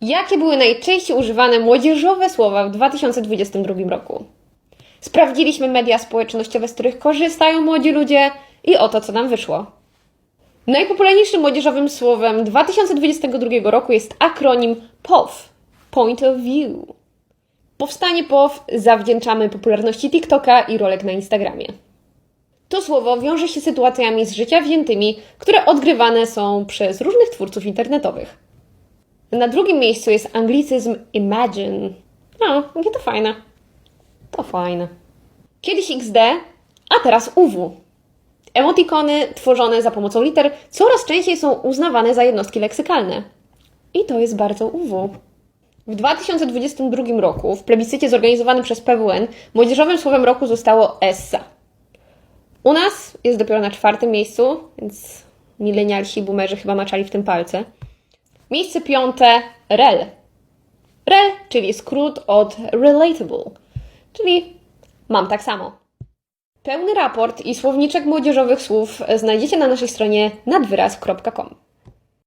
Jakie były najczęściej używane młodzieżowe słowa w 2022 roku? Sprawdziliśmy media społecznościowe, z których korzystają młodzi ludzie i oto co nam wyszło. Najpopularniejszym młodzieżowym słowem 2022 roku jest akronim POV Point of View. Powstanie POW zawdzięczamy popularności TikToka i rolek na Instagramie. To słowo wiąże się z sytuacjami z życia wziętymi, które odgrywane są przez różnych twórców internetowych. Na drugim miejscu jest anglicyzm imagine. No, jakie to fajne. To fajne. Kiedyś XD, a teraz UW. Emotikony tworzone za pomocą liter coraz częściej są uznawane za jednostki leksykalne. I to jest bardzo UW. W 2022 roku w plebiscycie zorganizowanym przez PWN młodzieżowym słowem roku zostało ESSA. U nas jest dopiero na czwartym miejscu, więc milenialsi, boomerzy chyba maczali w tym palce. Miejsce piąte REL. REL, czyli skrót od Relatable, czyli mam tak samo. Pełny raport i słowniczek młodzieżowych słów znajdziecie na naszej stronie nadwyraz.com.